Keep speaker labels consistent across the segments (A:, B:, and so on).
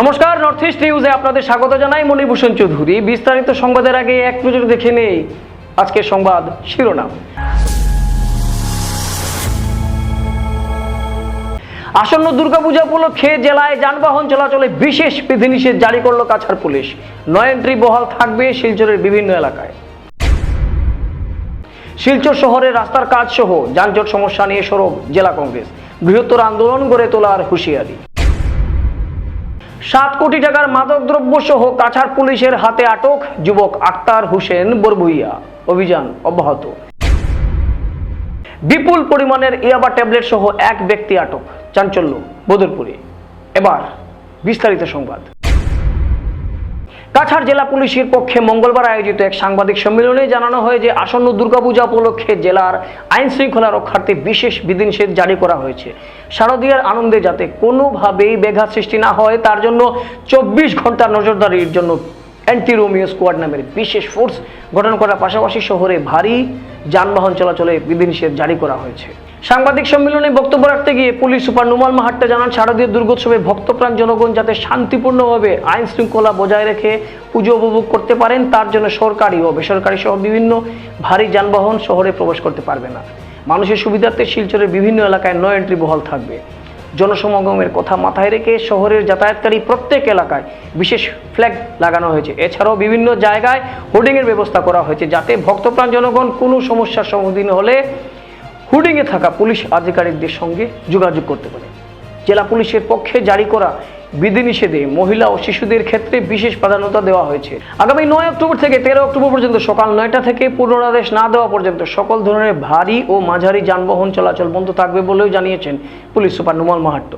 A: নমস্কার north east নিউজে আপনাদের স্বাগত জানাই মণিভূষণ চৌধুরী। বিস্তারিত সংবাদের আগে এক নজর দেখে নেই আজকের সংবাদ শিরোনাম। আসন্ন দুর্গাপূজা উপলক্ষে জেলায় যানবাহন চলাচলে বিশেষ বিধিনিষেধ জারি করল কাছাড় পুলিশ। নয় এন্ট্রি বহাল থাকবে শিলচরের বিভিন্ন এলাকায়। শিলচর শহরে রাস্তার কাজ সহ যানজট সমস্যা নিয়ে সরব জেলা কংগ্রেস। বৃহত্তর আন্দোলন গড়ে তোলার হুঁশিয়ারি। সাত কোটি টাকার মাদকদ্রব্য সহ কাছার পুলিশের হাতে আটক যুবক আক্তার হোসেন বরবুইয়া। অভিযান অব্যাহত। বিপুল পরিমাণের ইয়াবা ট্যাবলেট সহ এক ব্যক্তি আটক। চাঞ্চল্য, বদরপুরে। এবার বিস্তারিত সংবাদ। কাছাড় জেলা পুলিশের পক্ষে মঙ্গলবার আয়োজিত এক সাংবাদিক সম্মেলনে জানানো হয় যে আসন্ন দুর্গাপূজা উপলক্ষে জেলার আইন শৃঙ্খলা রক্ষার্থে বিশেষ বিধিনিষেধ জারি করা হয়েছে। শারদীয়ার আনন্দে যাতে কোনোভাবেই ব্যাঘাত সৃষ্টি না হয়, তার জন্য চব্বিশ ঘণ্টা নজরদারির জন্য অ্যান্টি রোমিও স্কোয়াড নামের বিশেষ ফোর্স গঠন করার পাশাপাশি শহরে ভারী যানবাহন চলাচলে বিধিনিষেধ জারি করা হয়েছে। সাংবাদিক সম্মেলনে বক্তব্য রাখতে গিয়ে পুলিশ সুপার নুমাল মাহাট্টা জানান, শারদীয় দুর্গোৎসবে ভক্তপ্রাণ জনগণ যাতে শান্তিপূর্ণভাবে আইন শৃঙ্খলা বজায় রেখে পুজো উপভোগ করতে পারেন, তার জন্য সরকারি ও বেসরকারি সহ বিভিন্ন ভারী যানবাহন শহরে প্রবেশ করতে পারবে না। মানুষের সুবিধার্থে শিলচরের বিভিন্ন এলাকায় নয় এন্ট্রি বহাল থাকবে। জনসমাগমের কথা মাথায় রেখে শহরের যাতায়াতকারী প্রত্যেক এলাকায় বিশেষ ফ্ল্যাগ লাগানো হয়েছে। এছাড়াও বিভিন্ন জায়গায় হোর্ডিংয়ের ব্যবস্থা করা হয়েছে যাতে ভক্তপ্রাণ জনগণ কোনো সমস্যার সম্মুখীন হলে হুডিংয়ে থাকা পুলিশ আধিকারিকদের সঙ্গে যোগাযোগ করতে পারে। জেলা পুলিশের পক্ষে জারি করা বিধিনিষেধে মহিলা ও শিশুদের ক্ষেত্রে বিশেষ প্রাধান্যতা দেওয়া হয়েছে। আগামী নয় অক্টোবর থেকে তেরো অক্টোবর পর্যন্ত সকাল নয়টা থেকে পুনরাদেশ না দেওয়া পর্যন্ত সকল ধরনের ভারী ও মাঝারি যানবাহন চলাচল বন্ধ থাকবে বলেও জানিয়েছেন পুলিশ সুপার নুমল মাহাট্ট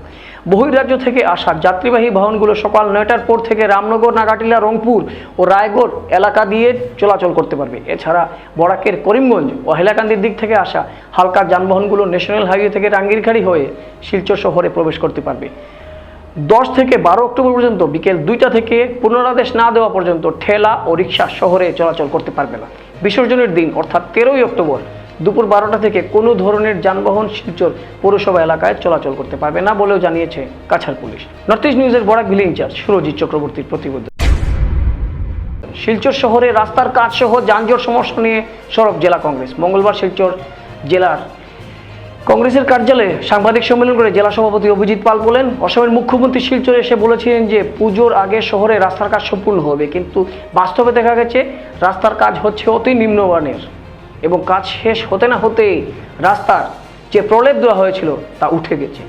A: বহির্রাজ্য থেকে আসা যাত্রীবাহী বাহনগুলো সকাল নয়টার পর থেকে রামনগর, নাগাটিলা, রংপুর ও রায়গড় এলাকা দিয়ে চলাচল করতে পারবে। এছাড়া বরাকের করিমগঞ্জ ও হেলাকান্দির দিক থেকে আসা হালকা যানবাহনগুলো ন্যাশনাল হাইওয়ে থেকে টাঙ্গিরখাড়ি হয়ে শিলচর শহরে প্রবেশ করতে পারবে। দশ থেকে বারো অক্টোবর পর্যন্ত বিকেল দুইটা থেকে পুনরাদেশ না দেওয়া পর্যন্ত ঠেলা ও রিক্সা শহরে চলাচল করতে পারবে না। বিসর্জনের দিন, অর্থাৎ তেরোই অক্টোবর, দুপুর বারোটা থেকে কোনো ধরনের যানবাহন, শিলচর পৌরসভা এলাকায় চলাচল করতে পারবে না বলেও জানিয়েছে কাছাড় পুলিশ। নর্থ ইস্ট নিউজের বরাক ভিলে ইনচার্জ সুরজিৎ চক্রবর্তীর প্রতিবেদন। শিলচর শহরে রাস্তার কাজ সহ যানজট সমস্যা নিয়ে সরব জেলা কংগ্রেস। মঙ্গলবার শিলচর জেলার কংগ্রেসের কার্যালয়ে সাংবাদিক সম্মেলন করে জেলা সভাপতি অভিজিৎ পাল বলেন, অসমের মুখ্যমন্ত্রী শিলচরে এসে বলেছিলেন যে পুজোর আগে শহরে রাস্তার কাজ সম্পূর্ণ হবে, কিন্তু বাস্তবে দেখা গেছে রাস্তার কাজ হচ্ছে অতি নিম্নমানের এবং কাজ শেষ হতে না হতেই রাস্তার যে প্রলেপ দেওয়া হয়েছিল তা উঠে গেছে।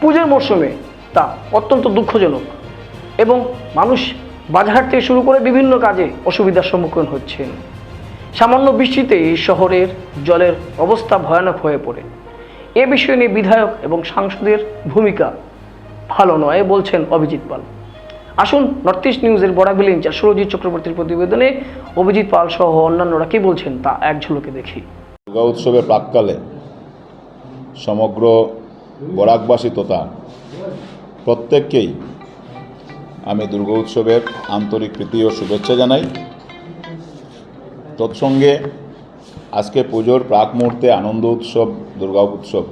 A: পুজোর মরশুমে তা অত্যন্ত দুঃখজনক এবং মানুষ বাজার থেকে শুরু করে বিভিন্ন কাজে অসুবিধার সম্মুখীন হচ্ছেন। সামান্য বৃষ্টিতে এই শহরের জলের অবস্থা ভয়ানক হয়ে পড়ে। এ বিষয় নিয়ে বিধায়ক এবং সাংসদের ভূমিকা ভালো নয়, বলছেন অভিজিৎ পাল। আসুন নর্থ ইস্ট নিউজের বড়াবিল ইনচার্জ সুরজিৎ চক্রবর্তীর প্রতিবেদনে অভিজিৎ পাল সহ অন্যান্যরা কি বলছেন তা এক ঝলকে দেখি।
B: দুর্গা উৎসবের প্রাককালে সমগ্র বরাকবাসী তথা প্রত্যেককেই আমি দুর্গা উৎসবের আন্তরিক প্রীতি ও শুভেচ্ছা জানাই। তৎসঙ্গে আজকে পুজোর প্রাক মুহূর্তে আনন্দ উৎসব, দুর্গা উৎসব।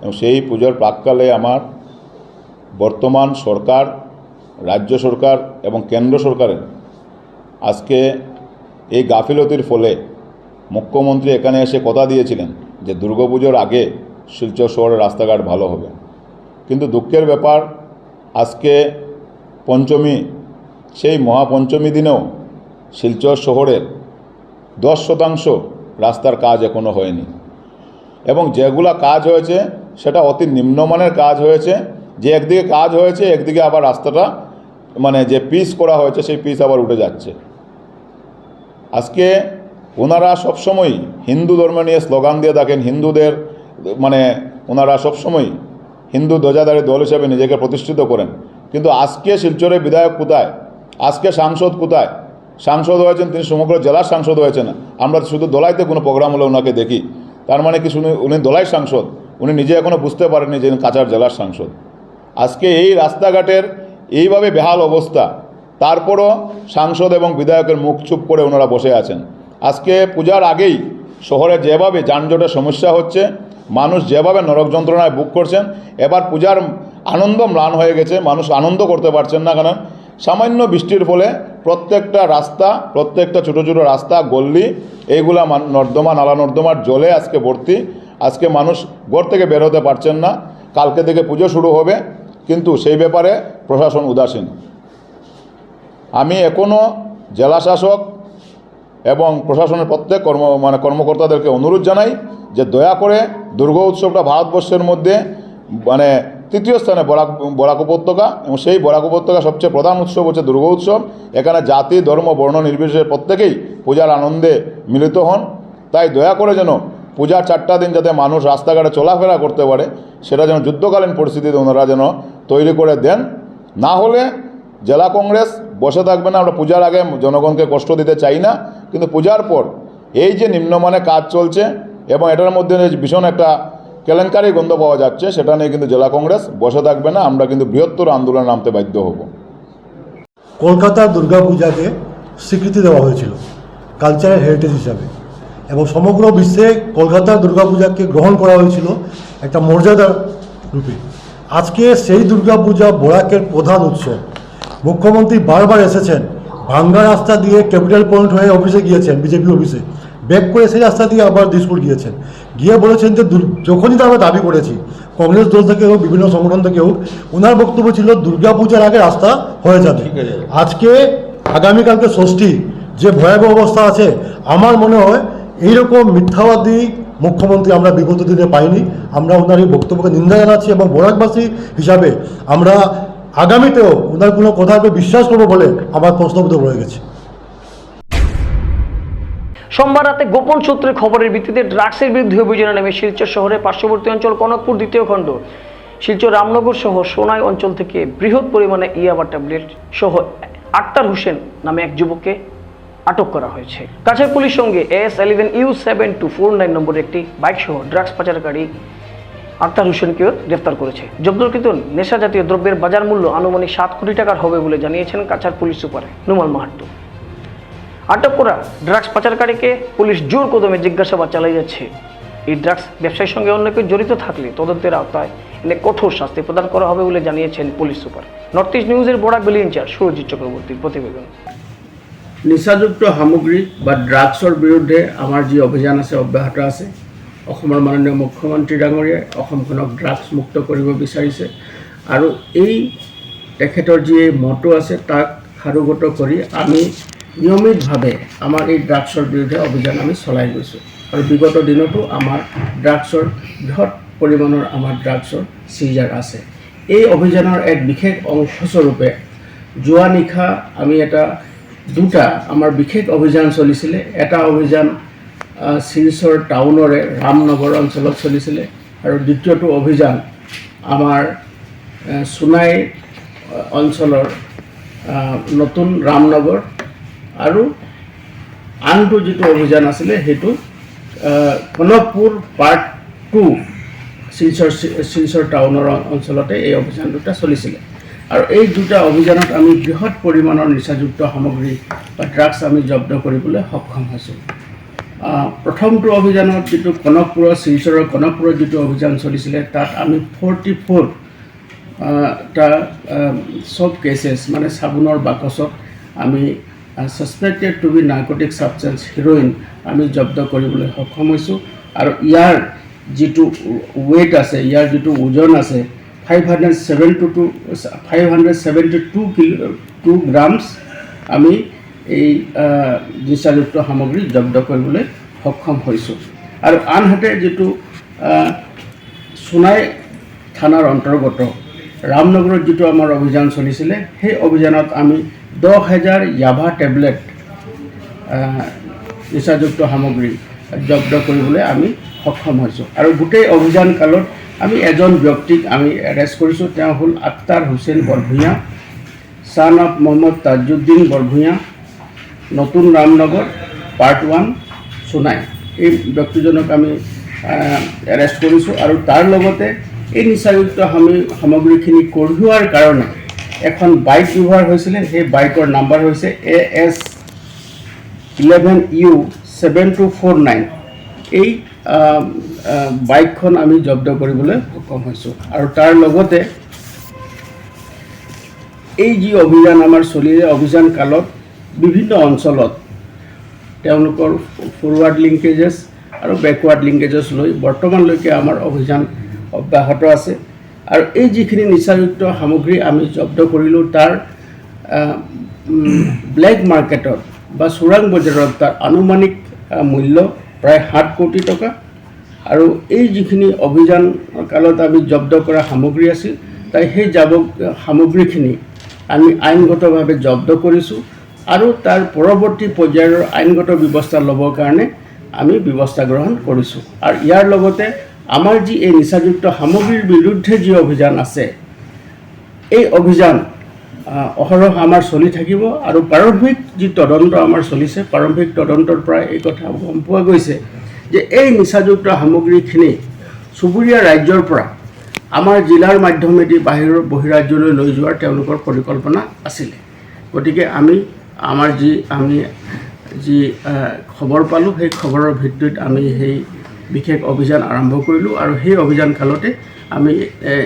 B: এবং সেই পুজোর প্রাককালে আমার বর্তমান সরকার, রাজ্য সরকার এবং কেন্দ্র সরকারের আজকে এই গাফিলতির ফলে মুখ্যমন্ত্রী এখানে এসে কথা দিয়েছিলেন যে দুর্গাপুজোর আগে শিলচর শহরের রাস্তাঘাট ভালো হবে। কিন্তু দুঃখের ব্যাপার, আজকে পঞ্চমী, সেই মহাপঞ্চমী দিনেও শিলচর শহরের দশ শতাংশ রাস্তার কাজ এখনও হয়নি। এবং যেগুলা কাজ হয়েছে, সেটা অতি নিম্নমানের কাজ হয়েছে। যে একদিকে কাজ হয়েছে, একদিকে আবার রাস্তাটা মানে যে পিস করা হয়েছে, সেই পিস আবার উঠে যাচ্ছে। আজকে ওনারা সবসময় হিন্দু ধর্ম নিয়ে স্লোগান দিয়ে থাকেন, হিন্দুদের মানে ওনারা সবসময় হিন্দু ধ্বজাধারী দল হিসেবে নিজেকে প্রতিষ্ঠিত করেন। কিন্তু আজকে শিলচরের বিধায়ক কোথায়? আজকে সাংসদ কোথায়? সাংসদ হয়েছেন তিনি সমগ্র জেলার সাংসদ হয়েছেন। আমরা শুধু দলাইতে কোনো প্রোগ্রাম হলে ওনাকে দেখি। তার মানে কি শুনে উনি দলাই সাংসদ? উনি নিজে এখনও বুঝতে পারেননি যে কাছাড় জেলার সাংসদ। আজকে এই রাস্তাঘাটের এইভাবে বেহাল অবস্থা, তারপরও সাংসদ এবং বিধায়কের মুখ চুপ করে ওনারা বসে আছেন। আজকে পূজার আগেই শহরে যেভাবে যানজটের সমস্যা হচ্ছে, মানুষ যেভাবে নরক যন্ত্রণায় বুক করছেন, এবার পূজার আনন্দ ম্লান হয়ে গেছে, মানুষ আনন্দ করতে পারছেন না কারণ সামান্য বৃষ্টির ফলে প্রত্যেকটা রাস্তা, প্রত্যেকটা ছোটো ছোটো রাস্তা গল্লি এইগুলা নর্দমা, নালা নর্দমার জলে আজকে ভর্তি। আজকে মানুষ ঘর থেকে বের হতে পারছেন না। কালকে থেকে পুজো শুরু হবে, কিন্তু সেই ব্যাপারে প্রশাসন উদাসীন। আমি এখনও জেলা শাসক এবং প্রশাসনের প্রত্যেক কর্ম মানে কর্মকর্তাদেরকে অনুরোধ জানাই যে দয়া করে দুর্গা উৎসবটা ভারতবর্ষের মধ্যে মানে তৃতীয় স্থানে বরাক বরাক উপত্যকা এবং সেই বরাক উপত্যকা সবচেয়ে প্রধান উৎসব হচ্ছে দুর্গা উৎসব। এখানে জাতি, ধর্ম, বর্ণ নির্বিশেষে প্রত্যেকেই পূজার আনন্দে মিলিত হন। তাই দয়া করে যেন পূজার চারটা দিন যাতে মানুষ রাস্তাঘাটে চলাফেরা করতে পারে, সেটা যেন যুদ্ধকালীন পরিস্থিতিতে ওনারা যেন তৈরি করে দেন। না হলে জেলা কংগ্রেস বসে থাকবে না, আমরা পূজার আগে জনগণকে কষ্ট দিতে চাই না। কিন্তু পূজার পর এই যে নিম্নমানে কাজ চলছে এবং এটার মধ্যে ভীষণ একটা কেলেঙ্কারি গন্ধ পাওয়া যাচ্ছে, সেটা নিয়ে কিন্তু জেলা কংগ্রেস বসে থাকবে না, আমরা কিন্তু বৃহত্তর আন্দোলনে নামতে বাধ্য হব।
C: কলকাতার দুর্গাপূজাকে স্বীকৃতি দেওয়া হয়েছিল কালচারাল হেরিটেজ হিসাবে। এবং সমগ্র বিশ্বে কলকাতার দুর্গাপূজাকে গ্রহণ করা হয়েছিল একটা মর্যাদার রূপে। আজকে সেই দুর্গাপূজা বোরাকের প্রধান উৎসব। মুখ্যমন্ত্রী বারবার এসেছেন, ভাঙ্গা রাস্তা দিয়ে ক্যাপিটাল পয়েন্ট হয়ে অফিসে গিয়েছেন, বিজেপি অফিসে। ব্যাক করে সেই রাস্তা দিয়ে আবার দিসপুর গিয়েছেন। গিয়ে বলেছেন যে যখনই তো আমরা দাবি করেছি কংগ্রেস দল থেকে হোক বিভিন্ন সংগঠন থেকে হোক ওনার বক্তব্য ছিল দুর্গাপূজার আগে রাস্তা হয়ে যাবে। আজকে আগামীকালকে ষষ্ঠী যে ভয়াবহ অবস্থা আছে আমার মনে হয় এইরকম মিথ্যাবাদী মুখ্যমন্ত্রী আমরা বিগত দিনে পাইনি। আমরা ওনার এই বক্তব্যকে নিন্দা জানাচ্ছি এবং বরাকবাসী হিসাবে আমরা আগামীতেও ওনার কোনো কথাকে বিশ্বাস করব বলে আমার প্রশ্নবোধ রয়ে গেছে।
A: সোমবার রাতে গোপন সূত্রে খবরের ভিত্তিতে ড্রাগসের বিরুদ্ধে অভিযানে নেমে শিলচর শহরের পার্শ্ববর্তী অঞ্চল কনকপুর দ্বিতীয় খণ্ড, শিলচর রামনগর সহ সোনাই অঞ্চল থেকে বৃহৎ পরিমাণে ইয়াবা ট্যাবলেট সহ আক্তার হোসেন নামে এক যুবককে আটক করা হয়েছে। কাছের পুলিশ সঙ্গে S eleven U seven two four nine নম্বরের একটি বাইক সহ ড্রাগস পাচারকারী আক্তার হোসেনকেও গ্রেফতার করেছে। জব্দকৃত নেশা জাতীয় দ্রব্যের বাজার মূল্য আনুমানিক সাত কোটি টাকার হবে বলে জানিয়েছেন কাছাড় পুলিশ সুপার নুমাল মাহাত্তো আটক করা ড্রাগস পাচারকারীকে পুলিশ জোর কদমে জিজ্ঞাসাবাদ চালিয়ে যাচ্ছে। এই ড্রাগস ব্যবসায়ীর সঙ্গে অন্য কেউ জড়িত থাকলে তদন্তের আওতায় এনে কঠোর শাস্তি প্রদান করা হবে বলে জানিয়েছেন পুলিশ সুপার। নর্থ ইস্ট নিউজের বরাক বেলি ইনচার্জ সুরজিৎ চক্রবর্তীর প্ৰতিবেদন
D: নিচাযুক্ত সামগ্ৰী বা ড্ৰাগছৰ বিৰুদ্ধে আমাৰ যি অভিযান আছে, অব্যাহত আছে, অসমৰ মাননীয় মুখ্যমন্ত্ৰী ডাঙৰীয়াই অসমখনক ড্ৰাগছ মুক্ত কৰিব বিচাৰিছে। আৰু এই তেখেতৰ যি মটো আছে, তাক সাৰোগত কৰি আমি নিয়মিতভাৱে আমাৰ এই ড্ৰাগছৰ বিৰুদ্ধে অভিযান আমি চলাই গৈছোঁ। আৰু বিগত দিনতো আমাৰ ড্ৰাগছৰ বৃহৎ পৰিমাণৰ আমাৰ ড্ৰাগছৰ চিজাৰ আছে। এই অভিযানৰ এক বিশেষ অংশস্বৰূপে যোৱা নিশা আমি এটা, দুটা আমাৰ বিশেষ অভিযান চলিছিলে। এটা অভিযান শিলচৰ টাউনৰে ৰামনগৰ অঞ্চলত চলিছিলে। আৰু দ্বিতীয়টো অভিযান আমাৰ সোণাই অঞ্চলৰ নতুন ৰামনগৰ আৰু আনটো যিটো অভিযান আছিলে সেইটো কনকপুৰ পাৰ্ট টু শিলচৰ শিলচৰ টাউনৰ অঞ্চলতে এই অভিযান দুটা চলিছিলে। আৰু এই দুটা অভিযানত আমি বৃহৎ পৰিমাণৰ নিচাযুক্ত সামগ্ৰী বা ড্ৰাগছ আমি জব্দ কৰিবলৈ সক্ষম হৈছোঁ। প্ৰথমটো অভিযানত যিটো কনকপুৰৰ শিলচৰৰ কনকপুৰৰ যিটো অভিযান চলিছিলে, তাত আমি ফৰ্টি ফ'ৰ টা চব কেচেছ মানে চাবোনৰ বাকচত আমি suspected to be narcotic substance heroin আমি জব্দ কৰিবলৈ সক্ষম হৈছোঁ। আৰু ইয়াৰ যিটো ৱেইট আছে, ইয়াৰ যিটো ওজন আছে five hundred seventy two five hundred seventy two kilo two grams আমি এই নিচাযুক্ত সামগ্ৰী জব্দ কৰিবলৈ সক্ষম হৈছোঁ। আৰু আনহাতে যিটো সোণাই থানাৰ অন্তৰ্গত, ৰামনগৰত যিটো আমাৰ অভিযান চলিছিলে, সেই অভিযানত আমি দহ হাজাৰ য়াভা টেবলেট নিচাযুক্ত সামগ্ৰী জব্দ কৰিবলৈ আমি সক্ষম হৈছোঁ। আৰু গোটেই অভিযান কালত আমি এজন ব্যক্তিক আমি এৰেষ্ট কৰিছোঁ। তেওঁ হ'ল আক্তাৰ হুছেইন বৰভূঞা ছান অফ মহম্মদ তাজুদ্দিন বৰভূঞা, নতুন ৰামনগৰ পাৰ্ট ওৱান সোণাই এই ব্যক্তিজনক আমি এৰেষ্ট কৰিছোঁ। আৰু তাৰ লগতে এই নিচাযুক্ত সামি- সামগ্ৰীখিনি কঢ়িওৱাৰ কাৰণে এখন বাইক ব্যৱহাৰ হৈছিলে, সেই বাইকৰ নাম্বাৰ হৈছে A S eleven U seven two four nine এই বাইকখন আমি জব্দ কৰিবলৈ সক্ষম হৈছোঁ। আৰু তাৰ লগতে এই যি অভিযান, আমাৰ চলিলে অভিযান কালত বিভিন্ন অঞ্চলত তেওঁলোকৰ ফৰৱাৰ্ড লিংকেজেছ আৰু বেকৱাৰ্ড লিংকেজেছ লৈ বৰ্তমানলৈকে আমাৰ অভিযান অব্যাহত আছে। আৰু এই যিখিনি নিচাযুক্ত সামগ্ৰী আমি জব্দ কৰিলোঁ, তাৰ ব্লেক মাৰ্কেটত বা চোৰাং বজাৰত তাৰ আনুমানিক মূল্য প্ৰায় সাত কোটি টকা। আৰু এই যিখিনি অভিযান কালত আমি জব্দ কৰা সামগ্ৰী আছিল, তাই সেই জাব সামগ্ৰীখিনি আমি আইনগতভাৱে জব্দ কৰিছোঁ আৰু তাৰ পৰৱৰ্তী পৰ্যায়ৰ আইনগত ব্যৱস্থা ল'বৰ কাৰণে আমি ব্যৱস্থা গ্ৰহণ কৰিছোঁ। আৰু ইয়াৰ লগতে আমাৰ যি এই নিচাযুক্ত সামগ্ৰীৰ বিৰুদ্ধে যি অভিযান আছে এই অভিযান অহৰহ আমাৰ চলি থাকিব আৰু প্ৰাৰম্ভিক যি তদন্ত আমাৰ চলিছে প্ৰাৰম্ভিক তদন্তৰ পৰা এই কথা গম পোৱা গৈছে যে এই নিচাযুক্ত সামগ্ৰীখিনি চুবুৰীয়া ৰাজ্যৰ পৰা আমাৰ জিলাৰ মাধ্যমেদি বাহিৰৰ বহিৰাজ্যলৈ লৈ যোৱাৰ তেওঁলোকৰ পৰিকল্পনা আছিলে। গতিকে আমি আমাৰ যি আমি যি খবৰ পালোঁ সেই খবৰৰ ভিত্তিত আমি সেই বিশেষ অভিযান আৰম্ভ কৰিলোঁ আৰু সেই অভিযান কালতে আমি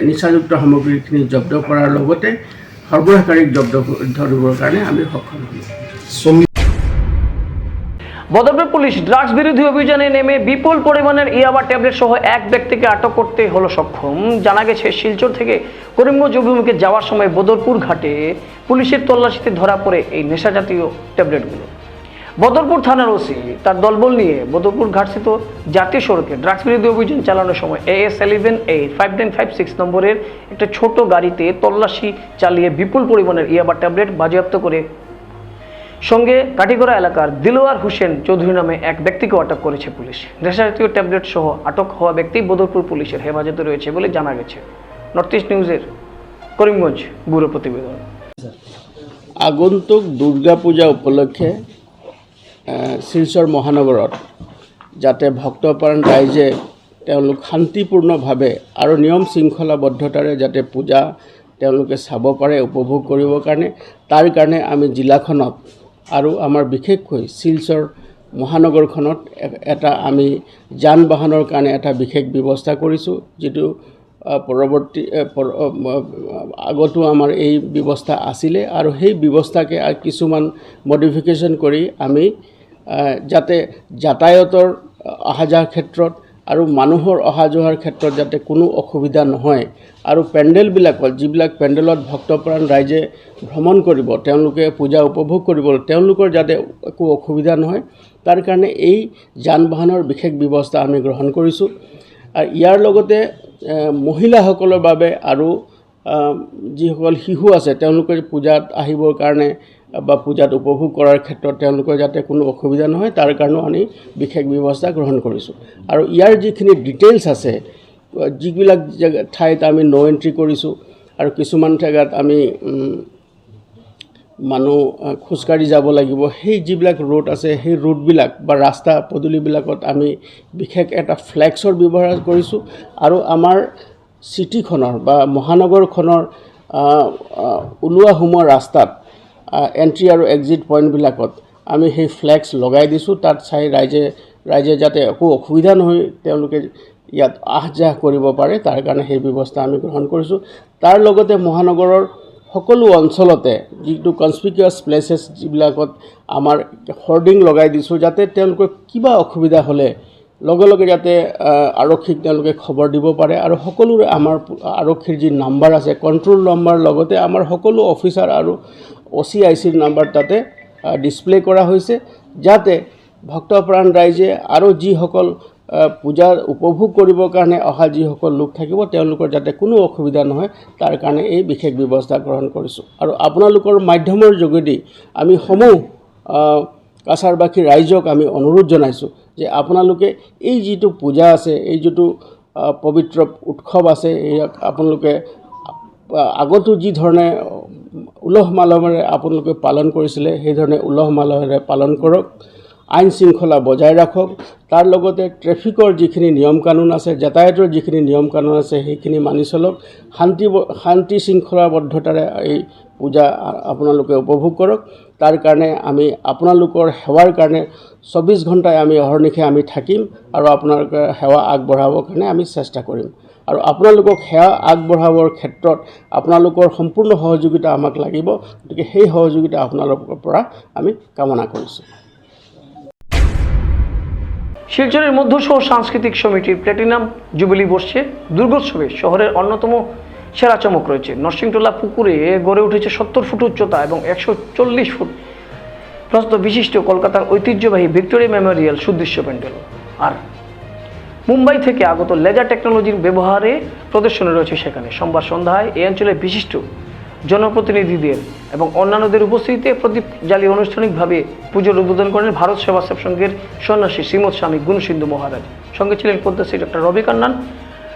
D: নিচাযুক্ত সামগ্ৰীখিনি জব্দ কৰাৰ লগতে সৰ্বশেষকাৰীক জব্দ ধৰিবৰ কাৰণে আমি সক্ষম হ'লোঁ।
A: বদরপুর পুলিশ ড্রাগস বিরোধী অভিযানে নেমে বিপুল পরিমাণের ইয়াবা ট্যাবলেট সহ এক ব্যক্তিকে আটক করতে হলো সক্ষম। জানা গেছে, শিলচর থেকে করিমগঞ্জ অভিমুখে যাওয়ার সময় বদরপুর ঘাটে পুলিশের তল্লাশিতে ধরা পড়ে এই নেশাজাতীয় ট্যাবলেটগুলো বদরপুর থানার ওসি তার দলবল নিয়ে বদরপুর ঘাটস্থিত জাতীয় সড়কে ড্রাগস বিরোধী অভিযান চালানোর সময় AS eleven eight five nine five six নম্বরের একটা ছোট গাড়িতে তল্লাশি চালিয়ে বিপুল পরিমাণের ইয়াবা ট্যাবলেট বাজেয়াপ্ত করে সঙ্গে কাটিগড়া এলাকার দিলোয়ার হোসেন চৌধুরী নামে এক ব্যক্তিকে আটক করেছে পুলিশ। নেশাজাতীয় ট্যাবলেট সহ আটক হওয়া ব্যক্তি বদরপুর পুলিশের হেফাজতে রয়েছে বলে জানা গেছে। নর্থ ইস্ট নিউজের করিমগঞ্জ ব্যুরো প্রতিবেদন।
D: আগন্তুক দুর্গাপূজা উপলক্ষে শিলচৰ মহানগৰত, যাতে ভক্তপ্ৰাণ ৰাইজে তেওঁলোক শান্তিপূৰ্ণভাৱে আৰু নিয়ম শৃংখলাবদ্ধতাৰে যাতে পূজা তেওঁলোকে চাব পাৰে, উপভোগ কৰিবৰ কাৰণে। তাৰ কাৰণে আমি জিলাখনত আৰু আমাৰ বিশেষকৈ শিলচৰ মহানগৰখনত এটা আমি যান বাহনৰ কাৰণে এটা বিশেষ ব্যৱস্থা কৰিছোঁ, যিটো পৰৱৰ্তী আগতো আমাৰ এই ব্যৱস্থা আছিলে। আৰু সেই ব্যৱস্থাকে কিছুমান মডিফিকেশ্যন কৰি আমি যাতে যাতায়াতৰ অহা যোৱাৰ ক্ষেত্ৰত আৰু মানুহৰ অহা যোৱাৰ ক্ষেত্ৰত যাতে কোনো অসুবিধা নহয়। আৰু পেণ্ডেলবিলাকত, যিবিলাক পেণ্ডেলত ভক্তপ্ৰাণ ৰাইজে ভ্ৰমণ কৰিব, তেওঁলোকে পূজা উপভোগ কৰিব, তেওঁলোকৰ যাতে একো অসুবিধা নহয়, তাৰ কাৰণে এই যান বাহনৰ বিশেষ ব্যৱস্থা আমি গ্ৰহণ কৰিছোঁ। আৰু ইয়াৰ লগতে মহিলাসকলৰ বাবে আৰু যিসকল শিশু আছে, তেওঁলোকে পূজাত আহিবৰ কাৰণে বা পূজাত উপভোগ কৰাৰ ক্ষেত্ৰত তেওঁলোকৰ যাতে কোনো অসুবিধা নহয়, তাৰ কাৰণেও আমি বিশেষ ব্যৱস্থা গ্ৰহণ কৰিছোঁ। আৰু ইয়াৰ যিখিনি ডিটেইলছ আছে, যিবিলাক ঠাইত আমি ন' এণ্ট্ৰি কৰিছোঁ আৰু কিছুমান জেগাত আমি মানুহ খোজকাঢ়ি যাব লাগিব, সেই যিবিলাক ৰোড আছে, সেই ৰোডবিলাক বা ৰাস্তা পদূলিবিলাকত আমি বিশেষ এটা ফ্লেক্সৰ ব্যৱহাৰ কৰিছোঁ। আৰু আমাৰ চিটিখনৰ বা মহানগৰখনৰ ওলোৱা সোমোৱা ৰাস্তাত এণ্ট্ৰি আৰু এক্সিট পইণ্টবিলাকত আমি সেই ফ্লেক্স লগাই দিছোঁ। তাত চাই ৰাইজে ৰাইজে যাতে একো অসুবিধা নহয়, তেওঁলোকে ইয়াত আহ যাহ কৰিব পাৰে। তাৰ কাৰণে সেই ব্যৱস্থা আমি গ্ৰহণ কৰিছোঁ। তাৰ লগতে মহানগৰৰ সকলো অঞ্চলতে যিটো কনস্পিকুৱাছ প্লেচেছ যিবিলাকত আমাৰ হৰ্ডিং লগাই দিছোঁ, যাতে তেওঁলোকৰ কিবা অসুবিধা হ'লে লগে লগে যাতে আৰক্ষীক তেওঁলোকে খবৰ দিব পাৰে। আৰু সকলোৰে আমাৰ আৰক্ষীৰ যি নাম্বাৰ আছে কণ্ট্ৰল নাম্বাৰ লগতে আমাৰ সকলো অফিচাৰ আৰু অ' চি আই চিৰ নাম্বাৰ তাতে ডিছপ্লে কৰা হৈছে যাতে ভক্তপ্ৰাণ ৰাইজে আৰু যিসকল পূজা উপভোগ কৰিবৰ কাৰণে অহা যিসকল লোক থাকিব, তেওঁলোকৰ যাতে কোনো অসুবিধা নহয়, তাৰ কাৰণে এই বিশেষ ব্যৱস্থা গ্ৰহণ কৰিছোঁ। আৰু আপোনালোকৰ মাধ্যমৰ যোগেদি আমি সমূহ কাছাৰবাসী ৰাইজক আমি অনুৰোধ জনাইছোঁ যে আপোনালোকে এই যিটো পূজা আছে, এই যিটো পবিত্ৰ উৎসৱ আছে ইয়াক আপোনালোকে আগতো যি ধৰণে উলহ মালহেৰে আপোনালোকে পালন কৰিছিলে সেইধৰণে উলহ মালহেৰে পালন কৰক, আইন শৃংখলা বজাই ৰাখক। তাৰ লগতে ট্ৰেফিকৰ যিখিনি নিয়ম কানুন আছে, যাতায়াতৰ যিখিনি নিয়ম কানুন আছে, সেইখিনি মানি চলক। শান্তি শান্তি শৃংখলাবদ্ধতাৰে এই পূজা আপোনালোকে উপভোগ কৰক। তাৰ কাৰণে আমি আপোনালোকৰ সেৱাৰ কাৰণে চৌবিছ ঘণ্টাই আমি অহৰ্নিশে আমি থাকিম আৰু আপোনালোকে সেৱা আগবঢ়াবৰ কাৰণে আমি চেষ্টা কৰিম।
E: আৰু আপোনালোকক সেৱা আগবঢ়াবৰ ক্ষেত্ৰত আপোনালোকৰ সম্পূৰ্ণ সহযোগিতা আমাক লাগিব। গতিকে সেই সহযোগিতা আপোনালোকৰ পৰা আমি কামনা কৰিছোঁ।
A: শিলচরের মধ্যশহর সাংস্কৃতিক সমিতির প্ল্যাটিনাম জুবিলি বসছে দুর্গোৎসবে শহরের অন্যতম সেরা চমক রয়েছে নরসিংটোলা পুকুরে গড়ে উঠেছে সত্তর ফুট উচ্চতা এবং একশো চল্লিশ ফুট প্রস্ত বিশিষ্ট কলকাতার ঐতিহ্যবাহী ভিক্টোরিয়া মেমোরিয়াল সুদৃশ্য প্যান্ডেল। আর মুম্বাই থেকে আগত লেজার টেকনোলজির ব্যবহারে প্রদর্শনী রয়েছে সেখানে। সোমবার সন্ধ্যায় এই অঞ্চলের বিশিষ্ট জনপ্রতিনিধিদের এবং অন্যান্যদের উপস্থিতিতে প্রদীপ জ্বালিয়ে আনুষ্ঠানিকভাবে পুজোর উদ্বোধন করেন ভারত সেবাশ্রম সংঘের সন্ন্যাসী শ্রীমৎ স্বামী গুণসিন্ধু মহারাজ। সঙ্গে ছিলেন পদ্মশ্রী ডক্টর রবি কান্নান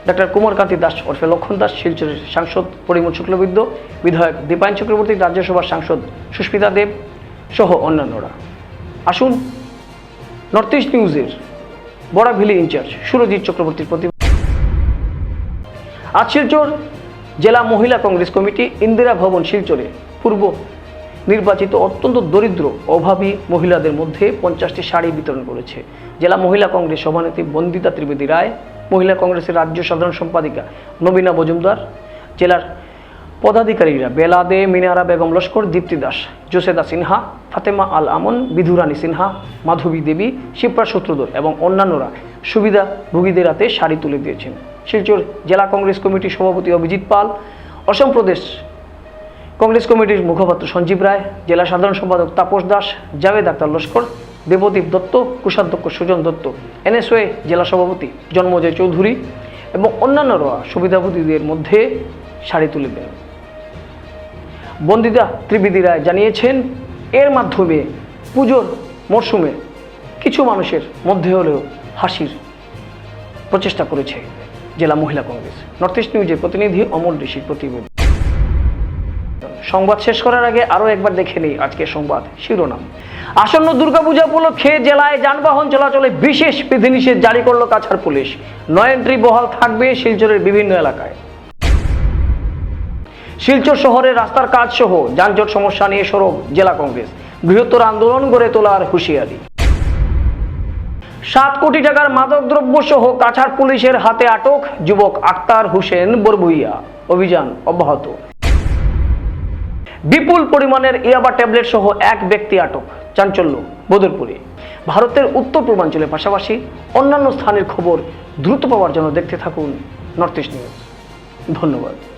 A: ডক্টর কুমারকান্তি দাস, ওরফে লক্ষণ দাস, শিলচরের সাংসদ পরিমল শুক্লবিদ্য, বিধায়ক দীপায়ন চক্রবর্তী, রাজ্যসভার সাংসদ সুস্মিতা দেব সহ অন্যান্যরা। আসুন নর্থ ইস্ট নিউজের বড়াভিলি ইনচার্জ সুরজিৎ চক্রবর্তীর প্রতি আজ শিলচর জেলা মহিলা কংগ্রেস কমিটি ইন্দিরা ভবন শিলচরে পূর্ব নির্বাচিত অত্যন্ত দরিদ্র, অভাবী মহিলাদের মধ্যে পঞ্চাশটি শাড়ি বিতরণ করেছে। জেলা মহিলা কংগ্রেস সভানেত্রী বন্দিতা ত্রিবেদী রায়, মহিলা কংগ্রেসের রাজ্য সাধারণ সম্পাদিকা নবীনা মজুমদার, জেলার পদাধিকারীরা বেলাদে মিনারা বেগম লস্কর, দীপ্তি দাস, জোসেদা সিনহা, ফাতেমা আল আমন, বিধুরানী সিনহা, মাধবী দেবী শিপ্রা সূত্রধর এবং অন্যান্যরা সুবিধা সুবিধাভোগীদের হাতে শাড়ি তুলে দিয়েছেন। শিলচর জেলা কংগ্রেস কমিটির সভাপতি অভিজিৎ পাল, অসম প্রদেশ কংগ্রেস কমিটির মুখপাত্র সঞ্জীব রায়, জেলা সাধারণ সম্পাদক তাপস দাস, জাভেদ আক্তার লস্কর, দেবদীপ দত্ত, কোষাধ্যক্ষ সুজন দত্ত, এনএসওয়ে জেলা সভাপতি জন্মজয় চৌধুরী এবং অন্যান্যরা সুবিধাভোগীদের মধ্যে শাড়ি তুলে দেন। বন্দিতা ত্রিবেদী রায় জানিয়েছেন, এর মাধ্যমে পুজোর মরশুমে কিছু মানুষের মধ্যে হলেও হাসির প্রচেষ্টা করেছে জেলা মহিলা কংগ্রেস। নর্থ ইস্ট নিউজের প্রতিনিধি অমল ঋষির প্রতিবেদন। সংবাদ শেষ করার আগে আরও একবার দেখে নিই আজকের সংবাদ শিরোনাম। আসন্ন দুর্গাপূজা উপলক্ষে জেলায় যানবাহন চলাচলে বিশেষ বিধিনিষেধ জারি করল কাছাড় পুলিশ। নয় এন্ট্রি বহাল থাকবে শিলচরের বিভিন্ন এলাকায়। শিলচর শহরে রাস্তার কাজ সহ যানজট সমস্যা নিয়ে সরব জেলা কংগ্রেস। বৃহত্তর আন্দোলন গড়ে তোলার হুঁশিয়ারি। সাত কোটি টাকার মাদকদ্রব্য সহ কাছাড় পুলিশের হাতে আটক যুবক আক্তার হোসেন বরবুইয়া। অভিযান অব্যাহত। বিপুল পরিমাণের ইয়াবা ট্যাবলেট সহ এক ব্যক্তি আটক, চাঞ্চল্য, বদরপুরে। ভারতের উত্তর পূর্বাঞ্চলের পাশাপাশি অন্যান্য স্থানের খবর দ্রুত পাওয়ার জন্য দেখতে থাকুন নর্থ ইস্ট নিউজ। ধন্যবাদ।